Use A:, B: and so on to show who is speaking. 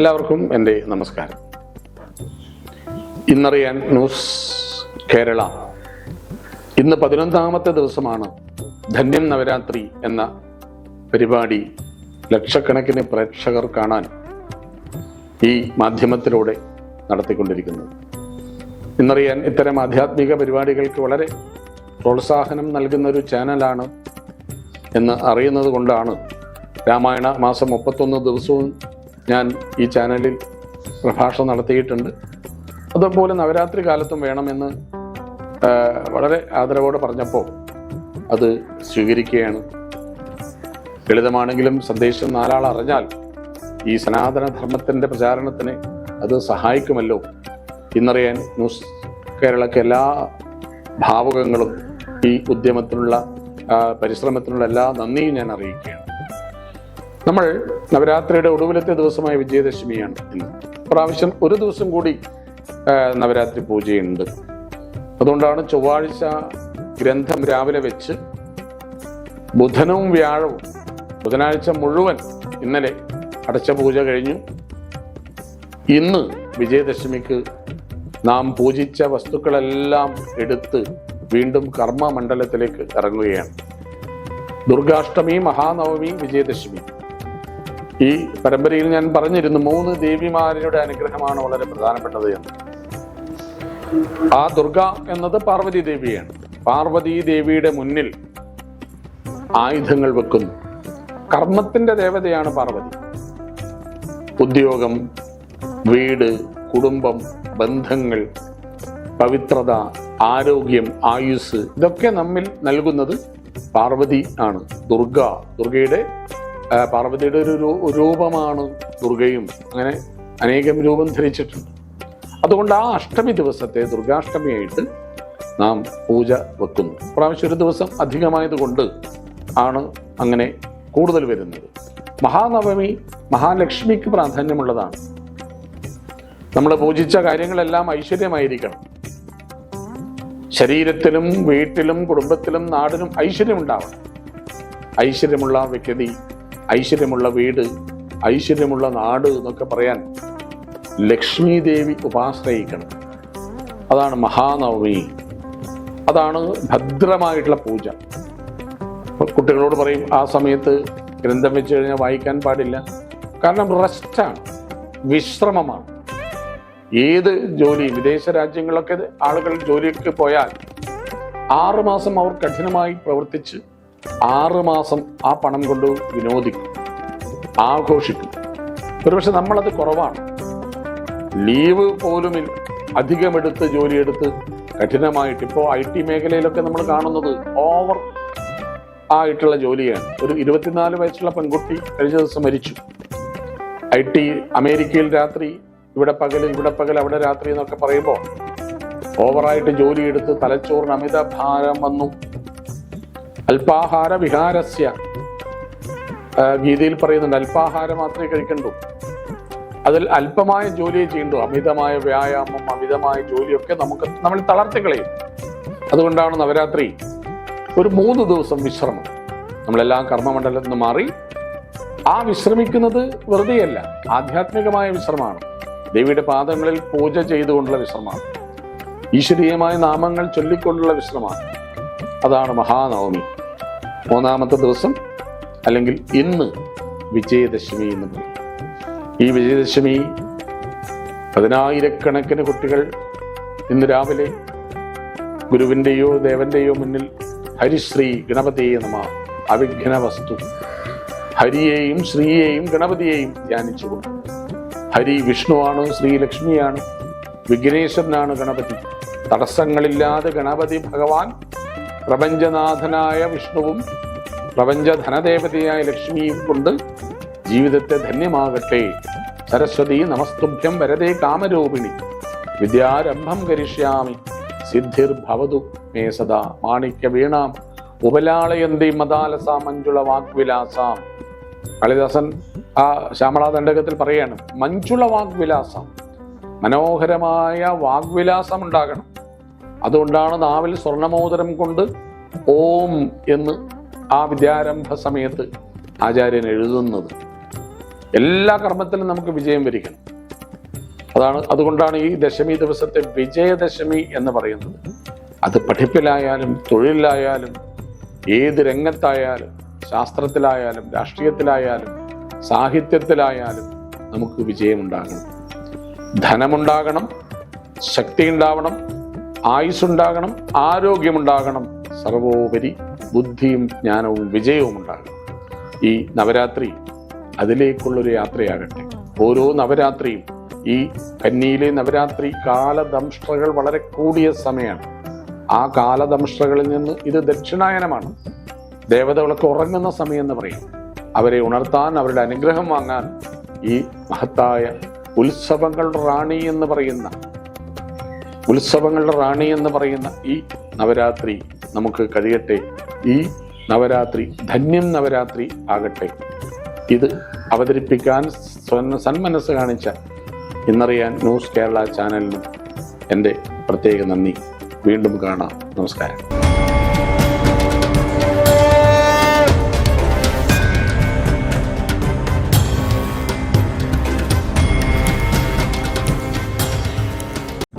A: എല്ലാവർക്കും എന്റെ നമസ്കാരം. ഇന്നറിയാൻ ന്യൂസ് കേരള. ഇന്ന് പതിനൊന്നാമത്തെ ദിവസമാണ് ധന്യം നവരാത്രി എന്ന പരിപാടി ലക്ഷക്കണക്കിന് പ്രേക്ഷകർ കാണാൻ ഈ മാധ്യമത്തിലൂടെ നടത്തിക്കൊണ്ടിരിക്കുന്നത്. ഇന്നറിയാൻ ഇത്തരം ആധ്യാത്മിക പരിപാടികൾക്ക് വളരെ പ്രോത്സാഹനം നൽകുന്ന ഒരു ചാനലാണ് എന്ന് അറിയുന്നത് കൊണ്ടാണ് രാമായണ മാസം മുപ്പത്തൊന്ന് ദിവസവും ഞാൻ ഈ ചാനലിൽ പ്രഭാഷണം നടത്തിയിട്ടുണ്ട്. അതുപോലെ നവരാത്രി കാലത്തും വേണമെന്ന് വളരെ ആദരവോടെ പറഞ്ഞപ്പോൾ അത് സ്വീകരിക്കുകയാണ്. ലളിതമാണെങ്കിലും സന്ദേശം നാലാൾ അറിഞ്ഞാൽ ഈ സനാതന ധർമ്മത്തിന്റെ പ്രചാരണത്തിന് അത് സഹായിക്കുമല്ലോ. ഇന്നറിയാൻ ന്യൂസ് കേരളക്ക് എല്ലാ ഭാവുകങ്ങളും ഈ ഉദ്യമത്തിനുള്ള പരിശ്രമത്തിനുള്ള എല്ലാ നന്ദിയും ഞാൻ അറിയിക്കുകയാണ്. നമ്മൾ നവരാത്രിയുടെ ഒടുവിലത്തെ ദിവസമായ വിജയദശമിയാണ് ഇന്ന്. പ്രാവശ്യം ഒരു ദിവസം കൂടി നവരാത്രി പൂജയുണ്ട്. അതുകൊണ്ടാണ് ചൊവ്വാഴ്ച ഗ്രന്ഥം രാവിലെ വെച്ച് ബുധനവും വ്യാഴവും ബുധനാഴ്ച മുഴുവൻ ഇന്നലെ അടച്ച പൂജ കഴിഞ്ഞു. ഇന്ന് വിജയദശമിക്ക് നാം പൂജിച്ച വസ്തുക്കളെല്ലാം എടുത്ത് വീണ്ടും കർമ്മ മണ്ഡലത്തിലേക്ക് ഇറങ്ങുകയാണ്. ദുർഗാഷ്ടമി മഹാനവമി വിജയദശമി. ഈ പരമ്പരയിൽ ഞാൻ പറഞ്ഞിരുന്നു മൂന്ന് ദേവിമാരുടെ അനുഗ്രഹമാണ് വളരെ പ്രധാനപ്പെട്ടത് എന്ന്. ആ ദുർഗ എന്നത് പാർവതി ദേവിയാണ്. പാർവതി ദേവിയുടെ മുന്നിൽ ആയുധങ്ങൾ വെക്കുന്നു. കർമ്മത്തിന്റെ ദേവതയാണ് പാർവതി. ഉദ്യോഗം വീട് കുടുംബം ബന്ധങ്ങൾ പവിത്രത ആരോഗ്യം ആയുസ് ഇതൊക്കെ നമ്മിൽ നൽകുന്നത് പാർവതി ആണ് ദുർഗ ദുർഗയുടെ പാർവതിയുടെ ഒരു രൂപമാണ് ദുർഗയും. അങ്ങനെ അനേകം രൂപം ധരിച്ചിട്ടുണ്ട്. അതുകൊണ്ട് ആ അഷ്ടമി ദിവസത്തെ ദുർഗാഷ്ടമിയായിട്ട് നാം പൂജ വെക്കുന്നു. പ്രാവശ്യം ഒരു ദിവസം അധികമായതുകൊണ്ട് ആണ് അങ്ങനെ കൂടുതൽ വരുന്നത്. മഹാനവമി മഹാലക്ഷ്മിക്ക് പ്രാധാന്യമുള്ളതാണ്. നമ്മൾ പൂജിച്ച കാര്യങ്ങളെല്ലാം ഐശ്വര്യമായിരിക്കണം. ശരീരത്തിലും വീട്ടിലും കുടുംബത്തിലും നാടിനും ഐശ്വര്യമുണ്ടാവണം. ഐശ്വര്യമുള്ള വ്യക്തി ഐശ്വര്യമുള്ള വീട് ഐശ്വര്യമുള്ള നാട് എന്നൊക്കെ പറയാൻ ലക്ഷ്മി ദേവി ഉപാശ്രയിക്കണം. അതാണ് മഹാനവമി. അതാണ് ഭദ്രമായിട്ടുള്ള പൂജ. കുട്ടികളോട് പറയും ആ സമയത്ത് ഗ്രന്ഥം വെച്ച് കഴിഞ്ഞാൽ വായിക്കാൻ പാടില്ല. കാരണം റെസ്റ്റാണ് വിശ്രമമാണ്. ഏത് ജോലി വിദേശ രാജ്യങ്ങളൊക്കെ ആളുകൾ ജോലിക്ക് പോയാൽ ആറുമാസം അവർ കഠിനമായി പ്രവർത്തിച്ച് ആറ് മാസം ആ പണം കൊണ്ട് വിനോദിക്കും ആഘോഷിക്കും. ഒരുപക്ഷെ നമ്മളത് കുറവാണ്. ലീവ് പോലും അധികമെടുത്ത് ജോലിയെടുത്ത് കഠിനമായിട്ട് ഇപ്പോൾ ഐ ടി മേഖലയിലൊക്കെ നമ്മൾ കാണുന്നത് ഓവർ ആയിട്ടുള്ള ജോലിയാണ്. ഒരു ഇരുപത്തിനാല് വയസ്സുള്ള പെൺകുട്ടി കഴിഞ്ഞ ദിവസം മരിച്ചു. ഐ ടി അമേരിക്കയിൽ രാത്രി ഇവിടെ പകൽ ഇവിടെ പകൽ അവിടെ രാത്രി എന്നൊക്കെ പറയുമ്പോൾ ഓവറായിട്ട് ജോലിയെടുത്ത് തലച്ചോറിന് അമിത ഭാരം വന്നു. അല്പാഹാര വിഹാരസ്യ ഗീതയിൽ പറയുന്നുണ്ട് അല്പാഹാരം മാത്രമേ കഴിക്കണ്ടൂ. അതിൽ അല്പമായ ജോലിയെ ചെയ്യണ്ടു. അമിതമായ വ്യായാമം അമിതമായ ജോലിയൊക്കെ നമുക്ക് നമ്മൾ തളർത്തിക്കളയും അതുകൊണ്ടാണ് നവരാത്രി ഒരു മൂന്ന് ദിവസം വിശ്രമം. നമ്മളെല്ലാം കർമ്മമണ്ഡലത്തിൽ നിന്ന് മാറി ആ വിശ്രമിക്കുന്നത് വെറുതെയല്ല ആധ്യാത്മികമായ വിശ്രമമാണ്. ദേവിയുടെ പാദങ്ങളിൽ പൂജ ചെയ്തുകൊണ്ടുള്ള വിശ്രമമാണ്. ഈശ്വരീയമായ നാമങ്ങൾ ചൊല്ലിക്കൊണ്ടുള്ള വിശ്രമമാണ്. അതാണ് മഹാനവമി. മൂന്നാമത്തെ ദിവസം അല്ലെങ്കിൽ ഇന്ന് വിജയദശമി എന്ന് പറയും. ഈ വിജയദശമി പതിനായിരക്കണക്കിന് കുട്ടികൾ ഇന്ന് രാവിലെ ഗുരുവിന്റെയോ ദേവന്റെയോ മുന്നിൽ ഹരിശ്രീ ഗണപതിയെ നമ അവിഘ്ന വസ്തു. ഹരിയെയും ശ്രീയെയും ഗണപതിയെയും ധ്യാനിച്ചുകൊണ്ട് ഹരി വിഷ്ണുവാണ് ശ്രീ ലക്ഷ്മിയാണ് വിഘ്നേശ്വരനാണ് ഗണപതി. തടസ്സങ്ങളില്ലാതെ ഗണപതി ഭഗവാൻ പ്രപഞ്ചനാഥനായ വിഷ്ണുവും പ്രപഞ്ചധനദേവതയായ ലക്ഷ്മിയും കൊണ്ട് ജീവിതത്തെ ധന്യമാകട്ടെ. സരസ്വതി നമസ്തുഭ്യം വരതേ കാമരൂപിണി. വിദ്യാരംഭം കരിഷ്യാമി. സിദ്ധിർഭവതു മേ സദാ. മാണിക്യ വീണാം ഉപലാളയന്തി മദാലസ മഞ്ജുള വാഗ്വിലാസാം. കാളിദാസൻ ആ ശ്യാമളാ ദണ്ഡകത്തിൽ പറയാണ് മഞ്ജുള വാഗ്വിലാസം. മനോഹരമായ വാഗ്വിലാസം ഉണ്ടാകണം അതുകൊണ്ടാണ് നാവിൽ സ്വർണമോദരം കൊണ്ട് ഓം എന്ന് ആ വിദ്യാരംഭ സമയത്ത് ആചാര്യൻ എഴുതുന്നത്. എല്ലാ കർമ്മത്തിലും നമുക്ക് വിജയം വരിക്കണം അതാണ് അതുകൊണ്ടാണ് ഈ ദശമി ദിവസത്തെ വിജയദശമി എന്ന് പറയുന്നത്. അത് പഠിപ്പിലായാലും തൊഴിലിലായാലും ഏത് രംഗത്തായാലും ശാസ്ത്രത്തിലായാലും രാഷ്ട്രീയത്തിലായാലും സാഹിത്യത്തിലായാലും നമുക്ക് വിജയമുണ്ടാകണം. ധനമുണ്ടാകണം ശക്തി ഉണ്ടാവണം ആയുസ്സുണ്ടാകണം ആരോഗ്യമുണ്ടാകണം സർവോപരി ബുദ്ധിയും ജ്ഞാനവും വിജയവും ഉണ്ടാകണം. ഈ നവരാത്രി അതിലേക്കുള്ളൊരു യാത്രയാകട്ടെ. ഓരോ നവരാത്രിയും ഈ കന്നിയിലെ നവരാത്രി കാലദംഷ്ട്രകൾ വളരെ കൂടിയ സമയമാണ് ആ കാലദംഷ്ട്രകളിൽ നിന്ന് ഇത് ദക്ഷിണായനമാണ്. ദേവതകളൊക്കെ ഉറങ്ങുന്ന സമയം എന്ന് പറയും. അവരെ ഉണർത്താൻ അവരുടെ അനുഗ്രഹം വാങ്ങാൻ ഈ മഹത്തായ ഉത്സവങ്ങളുടെ റാണി എന്ന് പറയുന്ന ഉത്സവങ്ങളുടെ റാണി എന്ന് പറയുന്ന ഈ നവരാത്രി നമുക്ക് കഴിയട്ടെ. ഈ നവരാത്രി ധന്യം നവരാത്രി ആകട്ടെ. ഇത് അവതരിപ്പിക്കാൻ സന്മനസ് കാണിച്ച ഇന്നറിയാൻ ന്യൂസ് കേരള ചാനലിനും എന്റെ പ്രത്യേക നന്ദി. വീണ്ടും കാണാം. നമസ്കാരം.